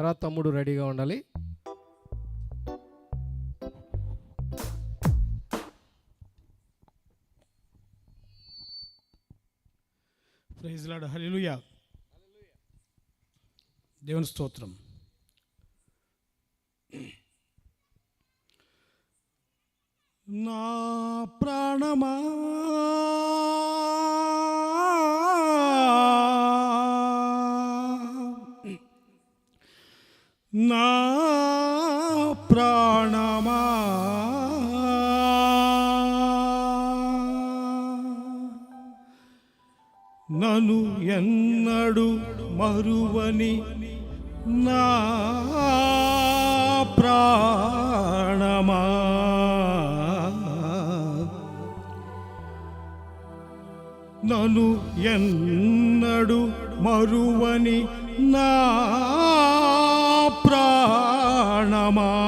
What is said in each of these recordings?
తర్వాత తమ్ముడు రెడీగా ఉండాలి. Praise lord. హలిలుయా దేవుని స్తోత్రం. నా ప్రాణమా నా ప్రాణమా? నను ఎన్నడు మరువని నా ప్రాణమా? నను ఎన్నడు మరువని నా ప్రాణమా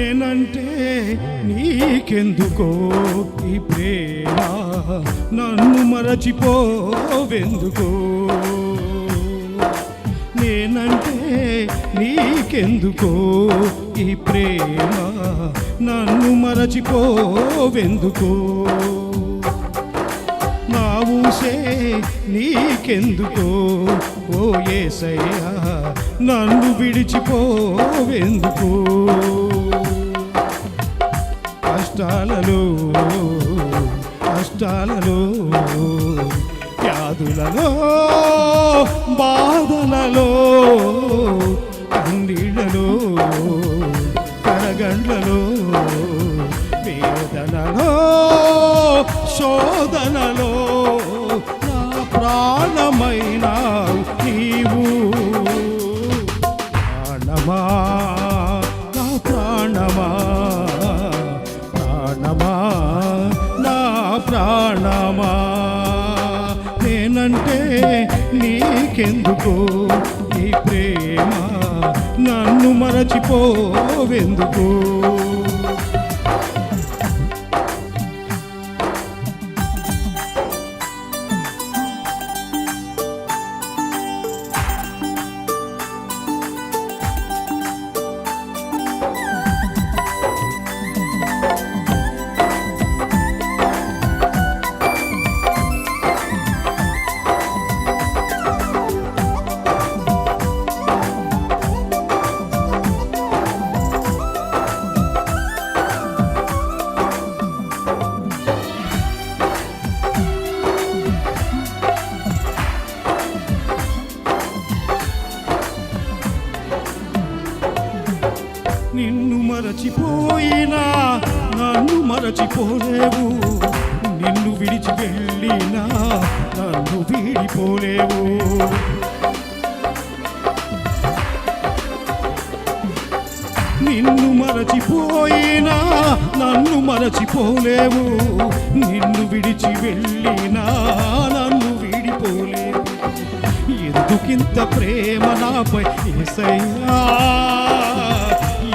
నేనంటే నీకెందుకో ఈ ప్రేమ? నన్ను మరచిపోవెందుకో? నేనంటే నీకెందుకో ఈ ప్రేమ? నన్ను మరచిపోవెందుకో? నా ఊసే నీకెందుకో? ఓ ఏసయ్యా నన్ను విడిచిపోవెందుకో? కష్టాలలో కష్టాలలో వ్యాధులలో బాధలలో కన్నీళ్ళలో కరగండ్లలో వేదనలో శోధనలో నా ప్రాణమైన నీకెందుకో ఈ ప్రేమ నన్ను మరచిపోవెందుకో? పోయినా నన్ను మరచిపోలేవు. నిన్ను విడిచి వెళ్ళినా నన్ను వీడిపోలేవు. నిన్ను మరచిపోయినా నన్ను మరచిపోలేవు. నిన్ను విడిచి వెళ్ళినా నన్ను వీడిపోలేవు. ఎందుకింత ప్రేమ నాపై ఏసయ్యా?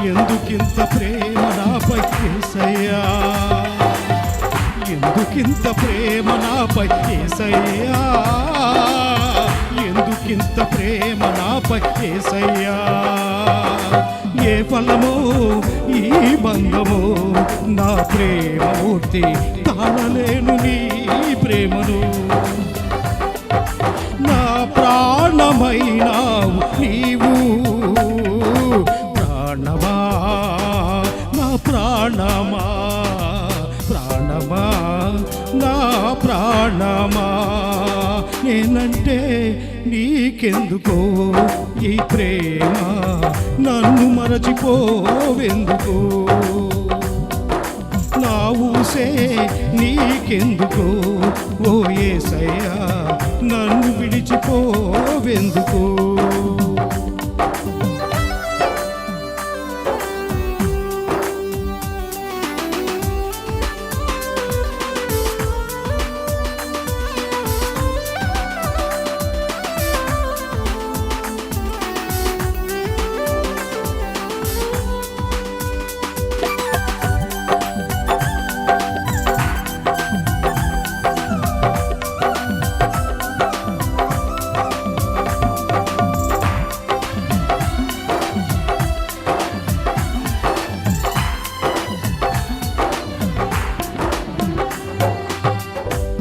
ఎందుకింత ప్రేమ నాపై ఏసయ్యా ఎందుకింత ప్రేమ నాపై ఏసయ్యా ఎందుకింత ప్రేమ నాపై ఏసయ్యా ఏ ఫలమో ఈ బంధమో నా ప్రేమమూర్తి తాళలేను నీ ప్రేమను. నా ప్రాణమైనావు నీ నా ప్రాణమా? నేనంటే నీకెందుకో ఈ ప్రేమ? నన్ను మరచిపోవెందుకో? నా ఊసే నీకెందుకో? ఓ ఏసయ్యా నన్ను విడిచిపోవెందుకో?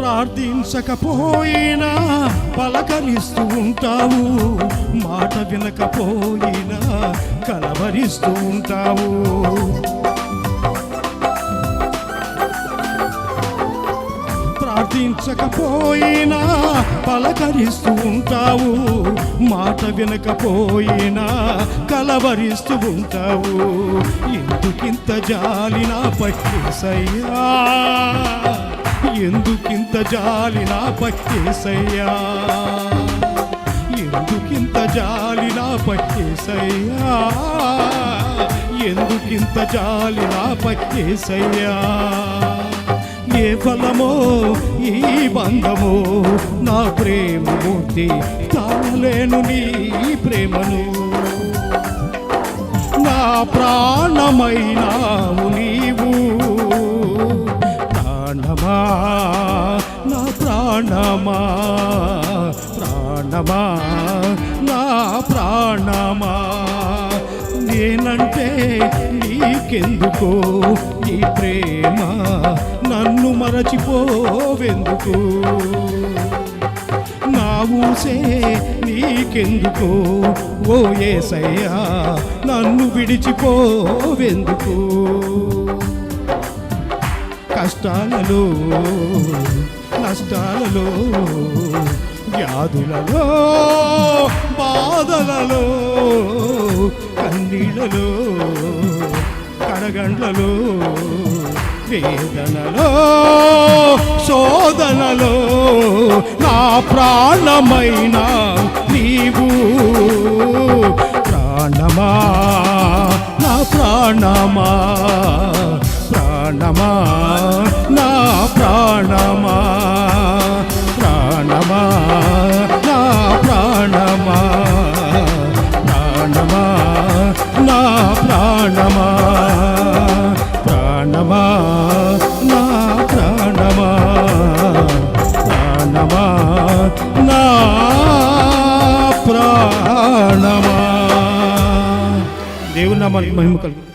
ప్రార్థించకపోయినా పలకరిస్తూ ఉంటావు మాట వినకపోయినా కలవరిస్తూ ఉంటావు. ప్రార్థించకపోయినా పలకరిస్తూ ఉంటావు మాట వినకపోయినా కలవరిస్తూ ఉంటావు. ఎందుకింత జాలి నా పట్టేసయ్యా? ఎందుకింత జాలి నా పట్టేసయ్యా? ఎందుకింత జాలి నా పట్టేసయ్యా? ఎందుకింత జాలి నా పట్టేసయ్యా? ఏ ఫలమో ఈ బంధమో నా ప్రేమ మూర్తి నీ ప్రేమను. నా ప్రాణమైనావు నీవు ప్రాణమా నా ప్రాణమా ప్రాణమా నా ప్రాణమా. నేనంటే నీకెందుకో నీ ప్రేమ? నన్ను మరచిపోవెందుకు? నా ఊసే నీకెందుకో? ఓ ఏసయ్యా నన్ను విడిచిపోవెందుకు? కష్టాలలో నష్టాలలో వ్యాధులలో బాధలలో కన్నీళ్ళలో కడగండ్లలో వేదనలో శోధనలో నా ప్రాణమైన నీవు ప్రాణమా నా ప్రాణమా ప్రాణమా? నా ప్రాణమా? ప్రాణమా? నా ప్రాణమా? ప్రాణమా? నా ప్రాణమా? ప్రాణమా? నా ప్రాణమా? ప్రాణమా? నా ప్రాణమా? దేవుని నామానికి మహిమ కలుగు.